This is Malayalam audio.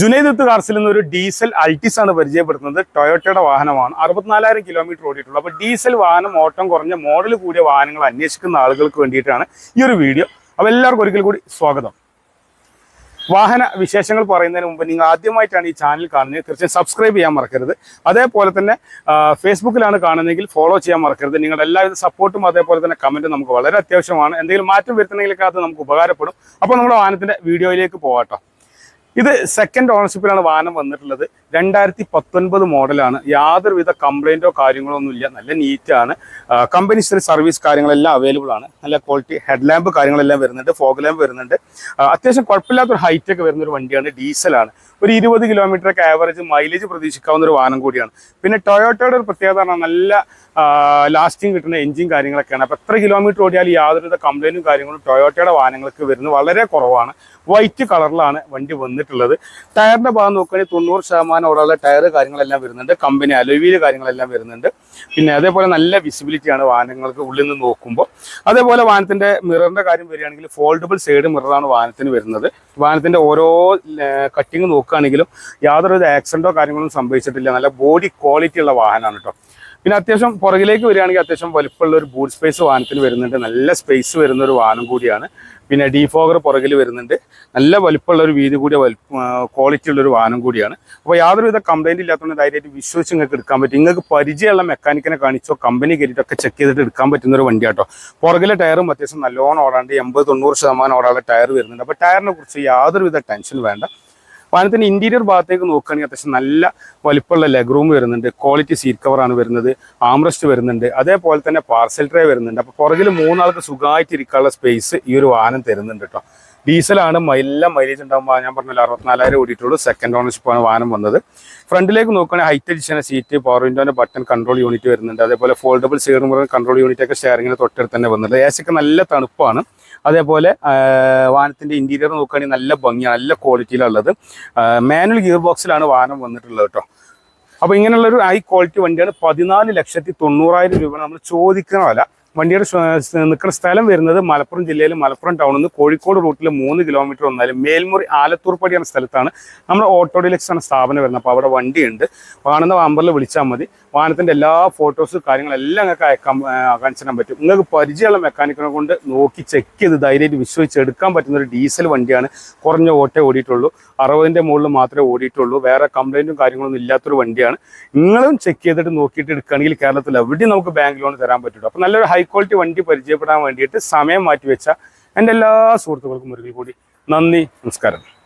ജുനൈദത്ത് കാർസിൽ നിന്ന് ഒരു ഡീസൽ അൾട്ടിസ് ആണ് പരിചയപ്പെടുത്തുന്നത്. ടൊയോട്ടയുടെ വാഹനമാണ്. അറുപത്തിനാലായിരം കിലോമീറ്റർ ഓടിയിട്ടുള്ളൂ. അപ്പോൾ ഡീസൽ വാഹനം ഓട്ടം കുറഞ്ഞ മോഡൽ കൂടിയ വാഹനങ്ങൾ അന്വേഷിക്കുന്ന ആളുകൾക്ക് വേണ്ടിയിട്ടാണ് ഈ ഒരു വീഡിയോ. അപ്പോൾ എല്ലാവർക്കും ഒരിക്കൽ കൂടി സ്വാഗതം. വാഹന വിശേഷങ്ങൾ പറയുന്നതിന് മുമ്പ് നിങ്ങൾ ആദ്യമായിട്ടാണ് ഈ ചാനൽ കാണുന്നത്. തീർച്ചയായും സബ്സ്ക്രൈബ് ചെയ്യാൻ മറക്കരുത്. അതേപോലെ തന്നെ ഫേസ്ബുക്കിലാണ് കാണുന്നതെങ്കിൽ ഫോളോ ചെയ്യാൻ മറക്കരുത്. നിങ്ങളുടെ എല്ലാവിധ സപ്പോർട്ടും അതേപോലെ തന്നെ കമന്റും നമുക്ക് വളരെ അത്യാവശ്യമാണ്. എന്തെങ്കിലും മാറ്റം വരുത്തണമെങ്കിലൊക്കെ അത് നമുക്ക് ഉപകാരപ്പെടും. അപ്പോൾ നമ്മുടെ വാഹനത്തിന്റെ വീഡിയോയിലേക്ക് പോകാട്ടോ ഇത് സെക്കൻഡ് ഓണർഷിപ്പിലാണ് വാഹനം വന്നിട്ടുള്ളത്. രണ്ടായിരത്തി പത്തൊൻപത് മോഡലാണ് യാതൊരുവിധ കംപ്ലൈന്റോ കാര്യങ്ങളോ ഒന്നുമില്ല. നല്ല നീറ്റാണ്. കമ്പനി സർവീസ് കാര്യങ്ങളെല്ലാം അവൈലബിൾ ആണ് നല്ല ക്വാളിറ്റി ഹെഡ് ലാമ്പ് കാര്യങ്ങളെല്ലാം വരുന്നുണ്ട് ഫോഗ് ലാമ്പ് വരുന്നുണ്ട്. അത്യാവശ്യം കുഴപ്പമില്ലാത്തൊരു ഹൈറ്റ് ഒക്കെ വരുന്ന ഒരു വണ്ടിയാണ്. ഡീസലാണ്. ഒരു ഇരുപത് കിലോമീറ്റർ ഒക്കെ ആവറേജ് മൈലേജ് പ്രതീക്ഷിക്കാവുന്ന ഒരു വാഹനം കൂടിയാണ്. പിന്നെ ടൊയോട്ടയുടെ ഒരു പ്രത്യേകത പറഞ്ഞാൽ നല്ല ലാസ്റ്റിംഗ് കിട്ടുന്ന എഞ്ചിൻ കാര്യങ്ങളൊക്കെയാണ്. അപ്പോൾ എത്ര കിലോമീറ്റർ ഓടിയാലും യാതൊരുവിധ കംപ്ലൈന്റും കാര്യങ്ങളും ടൊയോട്ടയുടെ വാഹനങ്ങൾക്ക് വരുന്നത് വളരെ കുറവാണ്. വൈറ്റ് കളറിലാണ് വണ്ടി വന്നിട്ടുള്ളത്. ടയറിന്റെ ഭാഗം നോക്കുകയാണെങ്കിൽ തൊണ്ണൂറ് ശതമാനം ഓടുള്ള ടയർ കാര്യങ്ങളെല്ലാം വരുന്നുണ്ട്. കമ്പനി അലോവീൽ കാര്യങ്ങളെല്ലാം വരുന്നുണ്ട്. പിന്നെ അതേപോലെ നല്ല വിസിബിലിറ്റിയാണ് വാഹനങ്ങൾക്ക് ഉള്ളിൽ നിന്ന് നോക്കുമ്പോൾ അതേപോലെ വാഹനത്തിന്റെ മിററിന്റെ കാര്യം വരികയാണെങ്കിൽ ഫോൾഡബിൾ സൈഡ് മിററാണ് വാഹനത്തിന് വരുന്നത്. വാഹനത്തിന്റെ ഓരോ കട്ടിങ് നോക്കുകയാണെങ്കിലും യാതൊരു ആക്സിഡന്റോ കാര്യങ്ങളൊന്നും സംഭവിച്ചിട്ടില്ല. നല്ല ബോഡി ക്വാളിറ്റി ഉള്ള വാഹനമാണ് കേട്ടോ പിന്നെ അത്യാവശ്യം പുറകിലേക്ക് വരികയാണെങ്കിൽ അത്യാവശ്യം വലിപ്പമുള്ള ഒരു ബൂട്ട് സ്പേസ് വാഹനത്തിൽ വരുന്നുണ്ട്. നല്ല സ്പേസ് വരുന്ന ഒരു വാഹനം കൂടിയാണ്. പിന്നെ ഡീഫോഗർ പുറകിൽ വരുന്നുണ്ട്. നല്ല വലിപ്പമുള്ള ഒരു വീതി കൂടിയ ക്വാളിറ്റി ഉള്ള ഒരു വാഹനം കൂടിയാണ്. അപ്പോൾ യാതൊരുവിധ കംപ്ലൈന്റ് ഇല്ലാത്തതുകൊണ്ട് ധൈര്യമായിട്ട് വിശ്വസിച്ച് നിങ്ങൾക്ക് എടുക്കാൻ പറ്റും. നിങ്ങൾക്ക് പരിചയമുള്ള മെക്കാനിക്കിനെ കാണിച്ചോ കമ്പനി കയറിയിട്ടൊക്കെ ചെക്ക് ചെയ്തിട്ട് എടുക്കാൻ പറ്റുന്ന ഒരു വണ്ടി വണ്ടിയാട്ടോ പുറകിലെ ടയറും അത്യാവശ്യം നല്ലോണം ഓടാണ്ട് എൺപത് തൊണ്ണൂറ് ശതമാനം ഓടാനുള്ള ടയർ വരുന്നുണ്ട്. അപ്പോൾ ടയറിനെ കുറിച്ച് യാതൊരുവിധ ടെൻഷൻ വേണ്ട. വാഹനത്തിന്റെ ഇന്റീരിയർ ഭാഗത്തേക്ക് നോക്കുകയാണെങ്കിൽ അത്യാവശ്യം നല്ല വലിപ്പമുള്ള ലെഗ് റൂം വരുന്നുണ്ട്. ക്വാളിറ്റി സീറ്റ് കവറാണ് വരുന്നത്. ആംറസ്റ്റ് വരുന്നുണ്ട്. അതേപോലെ തന്നെ പാർസൽ ട്രേ വരുന്നുണ്ട്. അപ്പോൾ പുറകിൽ മൂന്നാൾക്ക് സുഖമായിട്ട് ഇരിക്കാനുള്ള സ്പേസ് ഈ ഒരു വാഹനം തരുന്നുണ്ട് കേട്ടോ ഡീസലാണ് എല്ലാം മൈലേജ് ഉണ്ടാകുമ്പോൾ ഞാൻ പറഞ്ഞല്ലോ അറുപത്തിനാലായിരം ഓടിയിട്ടുള്ളൂ. സെക്കൻഡ് ഓണർഷിപ്പാണ് വാഹനം വന്നത്. ഫ്രണ്ടിലേക്ക് നോക്കുകയാണെങ്കിൽ ഹൈറ്റ് അഡിഷനെ സീറ്റ് പവർ വിൻഡോന്റെ ബട്ടൺ കൺട്രോൾ യൂണിറ്റ് വരുന്നുണ്ട്. അതേപോലെ ഫോൾഡബിൾ സീറിംഗ് മുറ കൺട്രോൾ യൂണിറ്റ് ഒക്കെ ഷെയറിങ്ങിന് തൊട്ടടുത്ത് തന്നെ വന്നിട്ടുണ്ട്. എ സിക്ക് നല്ല തണുപ്പാണ്. അതേപോലെ വാഹനത്തിന്റെ ഇന്റീരിയർ നോക്കുകയാണെങ്കിൽ നല്ല ഭംഗിയാണ് നല്ല ക്വാളിറ്റിയിലുള്ളത് മാനുവൽ ഗിയർ ബോക്സിലാണ് വാഹനം വന്നിട്ടുള്ളത് കേട്ടോ. അപ്പോൾ ഇങ്ങനെയുള്ളൊരു ഹൈ ക്വാളിറ്റി വണ്ടിയാണ് പതിനാല് ലക്ഷത്തി തൊണ്ണൂറായിരം രൂപ നമ്മൾ ചോദിക്കുന്ന വില. വണ്ടിയുടെ നിൽക്കുന്ന സ്ഥലം വരുന്നത് മലപ്പുറം ജില്ലയിൽ മലപ്പുറം ടൗണിൽ നിന്ന് കോഴിക്കോട് റൂട്ടിൽ മൂന്ന് കിലോമീറ്റർ വന്നാലും മേൽമുറി ആലത്തൂർപ്പടി എന്ന സ്ഥലത്താണ് നമ്മുടെ ഓട്ടോ ഡിലക്സ് എന്ന സ്ഥാപനം വരുന്നത്. അപ്പോൾ അവിടെ വണ്ടിയുണ്ട്. കാണുന്ന നമ്പറിൽ വിളിച്ചാൽ മതി. വാഹനത്തിന്റെ എല്ലാ ഫോട്ടോസ് കാര്യങ്ങളെല്ലാം നിങ്ങൾക്ക് അയക്കാൻ ആ, കാണിച്ചു തരാൻ പറ്റും. നിങ്ങൾക്ക് പരിചയമുള്ള മെക്കാനിക്കിനെ കൊണ്ട് നോക്കി ചെക്ക് ചെയ്ത് ധൈര്യമായിട്ട് വിശ്വസിച്ച് എടുക്കാൻ പറ്റുന്ന ഒരു ഡീസൽ വണ്ടിയാണ് കുറഞ്ഞ ഓട്ടേ ഓടിയിട്ടുള്ളൂ. അറുപതിന്റെ മുകളിൽ മാത്രമേ ഓടിയിട്ടുള്ളൂ. വേറെ കംപ്ലൈന്റും കാര്യങ്ങളൊന്നും ഇല്ലാത്തൊരു വണ്ടിയാണ്. നിങ്ങളും ചെക്ക് ചെയ്തിട്ട് നോക്കിയിട്ട് എടുക്കുകയാണെങ്കിൽ കേരളത്തിൽ എവിടെയും നമുക്ക് ബാങ്ക് ലോൺ തരാൻ പറ്റുള്ളൂ അപ്പോൾ നല്ലൊരു ഹൈ ക്വാളിറ്റി വണ്ടി പരിചയപ്പെടാൻ വേണ്ടിയിട്ട് സമയം മാറ്റിവെച്ച എന്റെ എല്ലാ സുഹൃത്തുക്കൾക്കും ഒരിക്കൽ കൂടി നന്ദി നമസ്കാരം.